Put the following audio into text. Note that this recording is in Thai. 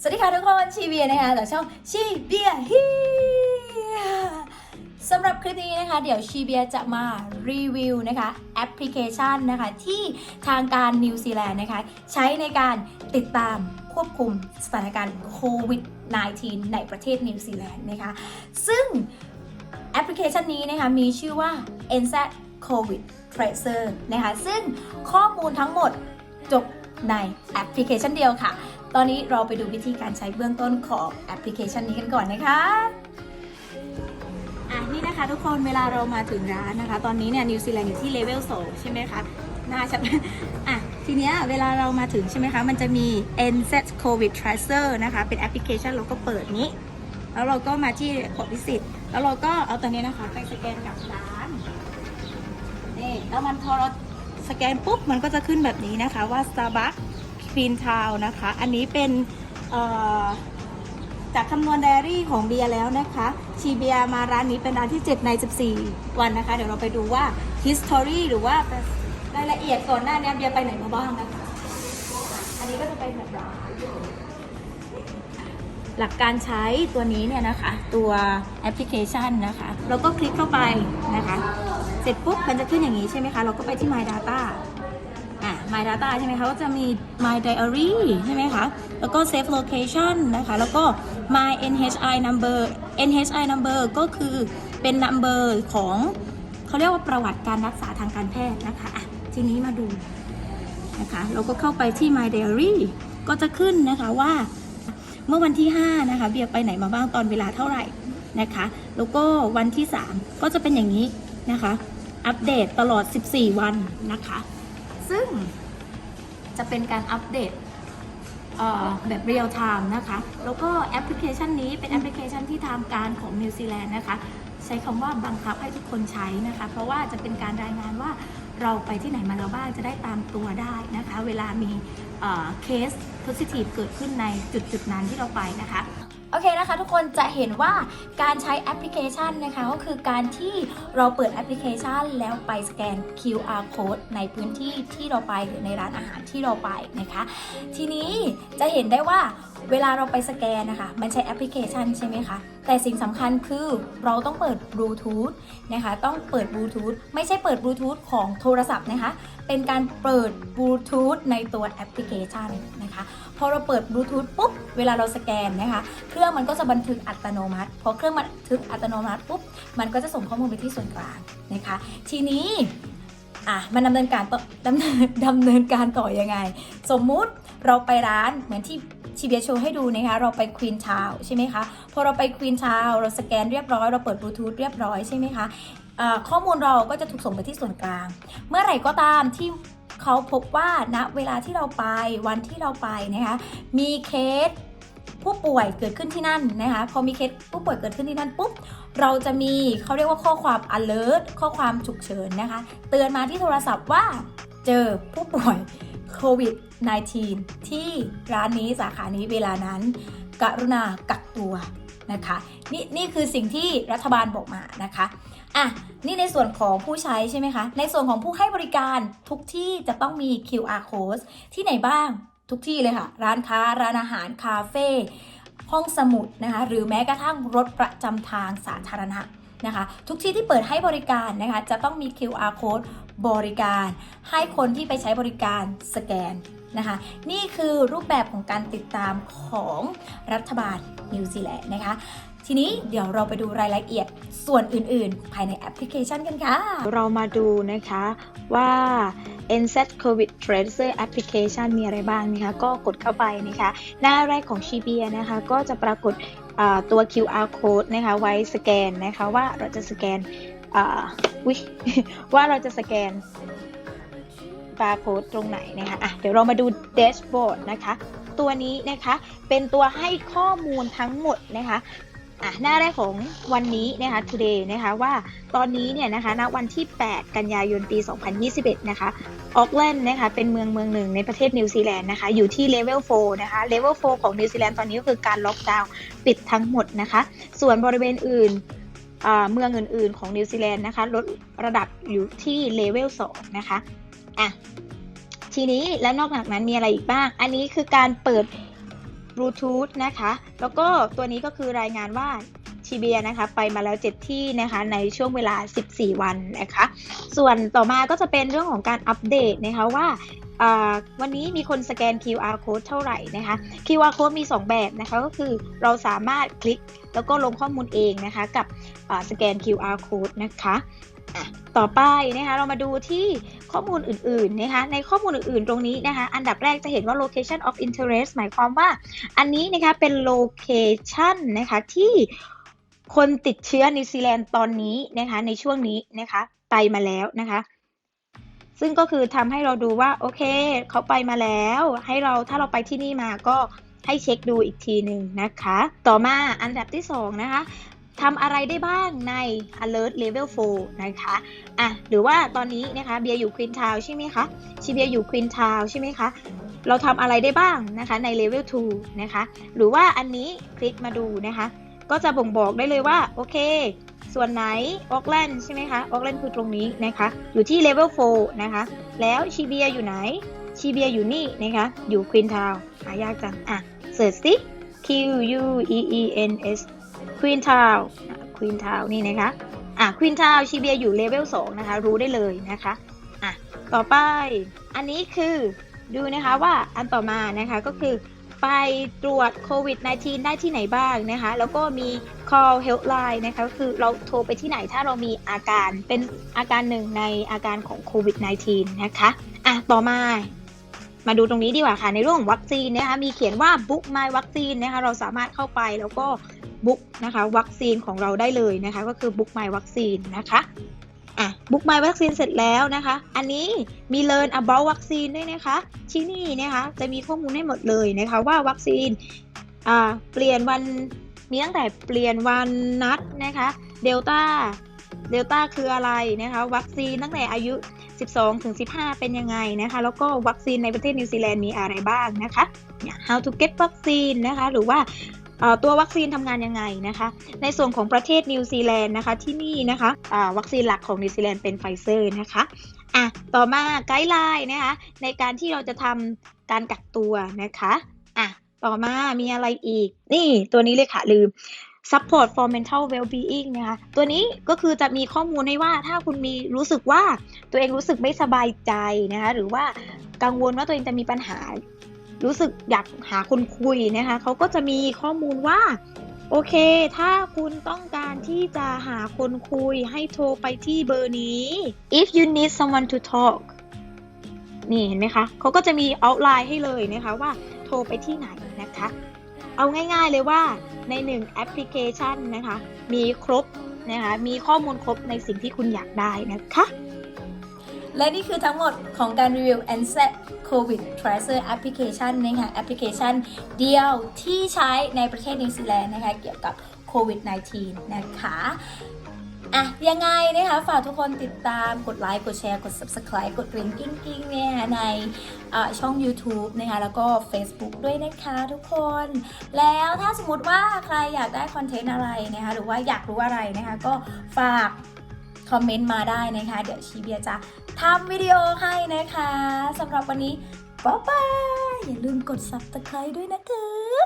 สวัสดีค่ะทุกคนชีเบียนะคะจากช่องชีเบียฮีสำหรับคลิปนี้นะคะ เดี๋ยวชีเบียจะมารีวิวนะคะแอปพลิเคชันนะคะที่ทางการนิวซีแลนด์นะคะใช้ในการติดตามควบคุมสถานการณ์โควิด -19 ในประเทศนิวซีแลนด์นะคะซึ่งแอปพลิเคชันนี้นะคะมีชื่อว่า NZ COVID Tracer นะคะซึ่งข้อมูลทั้งหมดจบในแอปพลิเคชันเดียวค่ะ ตอนนี้เราไปดูวิธีการใช้เบื้องต้นของแอปพลิเคชันนี้กันก่อนนะคะอะนี่นะคะทุกคนเวลาเรามาถึงร้านนะคะ ตอนนี้เนี่ยนิวซีแลนด์อยู่ที่เลเวล2ใช่ไหมคะน่าชัดอะทีเนี้ยเวลาเรามาถึงใช่ไหมคะ มันจะมี NZ COVID Tracer นะคะ เป็นแอปพลิเคชันเราก็เปิดนี้ แล้วเราก็มาที่ขอวิสิตแล้วเราก็เอาตัวนี้นะคะ ไปสแกนกับร้านนี่แล้วมันพอเราสแกนปุ๊บ มันก็จะขึ้นแบบนี้นะคะว่า Starbucks Queen Town นะคะ อันนี้เป็นจากคำนวณไดอารี่ของเบียร์แล้วนะคะ ชีเบียมาร้านนี้เป็นร้านที่ 7 ใน 14 วันนะคะ เดี๋ยวเราไปดูว่า history หรือว่ารายละเอียดก่อนหน้านี้เบียร์ไปไหนมาบ้างนะคะ อันนี้ก็จะเป็นแบบหลักการใช้ตัวนี้เนี่ยนะคะ ตัวแอปพลิเคชันนะคะ เราก็คลิกเข้าไปนะคะ เสร็จปุ๊บมันจะขึ้นอย่างนี้ใช่ไหมคะ เราก็ไปที่ My Data My Data ใช่ไหมคะ ก็จะมี My Diary ใช่ไหมคะ แล้วก็ Save Location นะคะ แล้วก็ My NHI Number NHI Number ก็คือเป็น number ของเขาเรียกว่าประวัติการรักษาทางการแพทย์นะคะอะทีนี้มาดูนะคะ เราก็เข้าไปที่ My Diary ก็จะขึ้นนะคะว่าเมื่อวันที่ 5 นะคะ เบียร์ไปไหนมาบ้างตอนเวลาเท่าไหร่นะคะ แล้วก็วันที่ 3 ก็จะเป็นอย่างนี้นะคะ อัปเดตตลอด 14 วันนะคะ ซึ่งจะเป็นการอัปเดตแบบเรียลไทม์นะคะ แล้วก็แอปพลิเคชันนี้เป็นแอปพลิเคชันที่ทางการของนิวซีแลนด์นะคะ ใช้คำว่าบังคับให้ทุกคนใช้นะคะ เพราะว่าจะเป็นการรายงานว่าเราไปที่ไหนมาแล้วบ้างจะได้ตามตัวได้นะคะ เวลามีเคส positive เกิดขึ้นในจุดๆนั้นที่เราไปนะคะ โอเคนะคะทุกคนจะเห็นว่าการใช้แอปพลิเคชันนะคะก็คือการที่เราเปิดแอปพลิเคชัน แล้วไปสแกน QR code ในพื้นที่ที่เราไปหรือในร้านอาหารที่เราไปนะคะ ทีนี้จะเห็นได้ว่าเวลาเราไปสแกนนะคะ มันใช้แอปพลิเคชันใช่ไหมคะ แต่สิ่งสำคัญคือเราต้องเปิดบลูทูธนะคะ ต้องเปิดบลูทูธไม่ใช่เปิดบลูทูธของโทรศัพท์นะคะ เป็นการเปิดบลูทูธในตัวแอปพลิเคชันนะคะ พอเราเปิดบลูทูธปุ๊บ เวลาเราสแกนนะคะ เครื่องมันก็จะบันทึกอัตโนมัติ พอเครื่องบันทึกอัตโนมัติปุ๊บ มันก็จะส่งข้อมูลไปที่ส่วนกลางนะคะ ทีนี้ อะมันดำเนินการต่อดำเนินดำเนินการต่อยังไง สมมุติเราไปร้านเหมือนที่ชีเบียโชว์ให้ดูนะคะ เราไปควีนทาวใช่ไหมคะพอเราไปควีนทาวเราสแกนเรียบร้อยเราเปิดบลูทูธเรียบร้อยใช่ไหมคะข้อมูลเราก็จะถูกส่งไปที่ส่วนกลาง เมื่อไหร่ก็ตามที่เขาพบว่าณเวลาที่เราไปวันที่เราไปนะคะมีเคส ผู้ป่วยเกิดขึ้นที่นั่นนะคะพอมีเคสผู้ป่วยเกิดขึ้นที่นั่นปุ๊บเราจะมีเขาเรียกว่าข้อความ alert ข้อความฉุกเฉินนะคะ เตือนมาที่โทรศัพท์ว่าเจอผู้ป่วยโควิด -19 ที่ร้านนี้สาขานี้เวลานั้น กรุณากักตัวนะคะนี่นี่คือสิ่งที่รัฐบาลบอกมานะคะอะนี่ในส่วนของผู้ใช้ใช่ไหมคะ ในส่วนของผู้ให้บริการทุกที่จะต้องมี QR code ที่ไหนบ้าง ทุกที่เลยค่ะ ร้านค้าร้านอาหารคาเฟ่ห้องสมุดนะคะหรือแม้กระทั่งรถประจำทางสาธารณะนะคะ ทุกที่ที่เปิดให้บริการนะคะจะต้องมี QR code บริการ ให้คนที่ไปใช้บริการสแกนนะคะ นี่คือรูปแบบของการติดตามของรัฐบาลนิวซีแลนด์นะคะทีนี้เดี๋ยวเราไปดูรายละเอียดส่วนอื่น ๆ ภายในแอปพลิเคชันกันค่ะ เรามาดูนะคะว่า NZ COVID Tracer Application มีอะไรบ้างนะคะ ก็กดเข้าไปนะคะ หน้าแรกของชีเบียนะคะ ก็จะปรากฏตัว QR code นะคะ ไว้สแกนนะคะ ว่าเราจะสแกนวิว่าเราจะสแกนบาร์โค้ดตรงไหนนะคะอะเดี๋ยวเรามาดูแดชบอร์ดนะคะ ตัวนี้นะคะเป็นตัวให้ข้อมูลทั้งหมดนะคะ อะหน้าแรกของวันนี้นะคะ today นะคะว่าตอนนี้เนี่ยนะคะณวันที่ 8 กันยายนปี 2021 นะคะออกแลนด์นะคะเป็นเมืองเมืองหนึ่งในประเทศนิวซีแลนด์นะคะอยู่ที่เลเวล4นะคะเลเวล4ของนิวซีแลนด์ตอนนี้ก็คือการล็อกดาวน์ปิดทั้งหมดนะคะ ส่วนบริเวณอื่นเมืองอื่นๆของนิวซีแลนด์นะคะลดระดับอยู่ที่เลเวล2นะคะอะทีนี้แล้วนอกจากนั้นมีอะไรอีกบ้าง อันนี้คือการเปิด บลูทูธนะคะ แล้วก็ตัวนี้ก็คือรายงานว่าชีเบียนะคะ ไปมาแล้ว 7 ที่นะคะในช่วงเวลา 14 วันนะคะ ส่วนต่อมาก็จะเป็นเรื่องของการอัปเดตนะคะว่า วันนี้มีคนสแกน QR code เท่าไหร่นะคะ QR code มี 2 แบบนะคะก็คือเราสามารถคลิกแล้วก็ลงข้อมูลเองนะคะกับสแกน QR code นะคะอะต่อไปนะคะเรามาดูที่ข้อมูลอื่นๆนะคะในข้อมูลอื่นๆตรงนี้นะคะอันดับแรกจะเห็นว่า location of interest หมายความว่าอันนี้นะคะเป็น location นะคะที่คนติดเชื้อนิวซีแลนด์ตอนนี้นะคะในช่วงนี้นะคะไปมาแล้วนะคะ ซึ่งก็คือทำให้เราดูว่าโอเคเขาไปมาแล้ว ให้เราถ้าเราไปที่นี่มาก็ให้เช็คดูอีกทีหนึ่งนะคะ ต่อมาอันดับที่ 2 นะคะทำอะไรได้บ้างใน alert level 4 นะคะ อะ หรือว่าตอนนี้นะคะ เบียร์อยู่ควินทาวใช่ไหมคะชีเบียร์อยู่ควินทาวใช่ไหมคะ เราทำอะไรได้บ้างนะคะใน level 2 นะคะ หรือว่าอันนี้คลิกมาดูนะคะ ก็จะบ่งบอกได้เลยว่าโอเค ส่วนไหนออกแลนใช่ไหมคะออกแลนคือตรงนี้นะคะ อยู่ที่ level 4นะคะ แล้วชีเบียอยู่ไหน ชีเบียอยู่นี่นะคะ อยู่ควินทาวหายากจัง อะเสิร์ชสิ Q U E E N S ควินทาวควินทาวนี่นะคะ อะควินทาวชีเบียอยู่ level 2นะคะ รู้ได้เลยนะคะ อะ ต่อไป อันนี้คือดูนะคะว่าอันต่อมานะคะก็คือ ไปตรวจโควิด -19 ได้ที่ไหนบ้างนะคะ แล้วก็มี call helpline นะคะก็คือเราโทรไปที่ไหนถ้าเรามีอาการเป็นอาการหนึ่งในอาการของโควิด -19 นะคะอะต่อมามาดูตรงนี้ดีกว่าค่ะ ในเรื่องของวัคซีนนะคะมีเขียนว่า book my วัคซีนนะคะเราสามารถเข้าไปแล้วก็ book นะคะวัคซีนของเราได้เลยนะคะ ก็คือ book my วัคซีนนะคะ อะ book my วัคซีนเสร็จแล้วนะคะ อันนี้มี learn about วัคซีนด้วยนะคะ ที่นี่นะคะจะมีข้อมูลให้หมดเลยนะคะว่าวัคซีนอ่าเปลี่ยนวันมีตั้งแต่เปลี่ยนวันนัดนะคะเดลต้าเดลต้าคืออะไรนะคะ วัคซีนตั้งแต่อายุ 12 ถึง 15 เป็นยังไงนะคะ แล้วก็วัคซีนในประเทศนิวซีแลนด์มีอะไรบ้างนะคะ how to get วัคซีนนะคะ หรือว่า ตัววัคซีนทำงานยังไงนะคะ ในส่วนของประเทศนิวซีแลนด์นะคะที่นี่นะคะวัคซีนหลักของนิวซีแลนด์เป็นไฟเซอร์นะคะอะต่อมาไกด์ไลน์นะคะในการที่เราจะทำการกักตัวนะคะอะต่อมามีอะไรอีก นี่ตัวนี้เลยค่ะลืม support for mental well-being นะคะ ตัวนี้ก็คือจะมีข้อมูลให้ว่าถ้าคุณมีรู้สึกว่าตัวเองรู้สึกไม่สบายใจนะคะ หรือว่ากังวลว่าตัวเองจะมีปัญหา รู้สึกอยากหาคนคุยนะคะเขาก็จะมีข้อมูลว่า โอเค ถ้าคุณต้องการที่จะหาคนคุยให้โทรไปที่เบอร์นี้ if you need someone to talk นี่เห็นไหมคะเขาก็จะมี outline ให้เลยนะคะว่าโทรไปที่ไหนนะคะ เอาง่ายๆเลยว่าในหนึ่งแอปพลิเคชันนะคะ มีครบนะคะ มีข้อมูลครบในสิ่งที่คุณอยากได้นะคะ และนี่คือทั้งหมดของการรีวิว NZ COVID Tracer Application นะคะแอปพลิเคชันเดียวที่ใช้ในประเทศนิวซีแลนด์นะคะเกี่ยวกับโควิด -19 นะคะอะยังไงนะคะฝากทุกคนติดตามกดไลค์กดแชร์กด Subscribe กดกริ่งกิ้งกิ้งเนี่ยในช่อง YouTube นะคะแล้วก็ Facebook ด้วยนะคะทุกคน แล้วถ้าสมมติว่าใครอยากได้คอนเทนต์อะไรนะคะหรือว่าอยากรู้อะไรนะคะก็ฝาก คอมเมนต์มาได้นะคะ เดี๋ยวชีเบียจะทำวิดีโอให้นะคะสำหรับวันนี้บ๊ายบายอย่าลืมกด Subscribe ด้วยนะคะ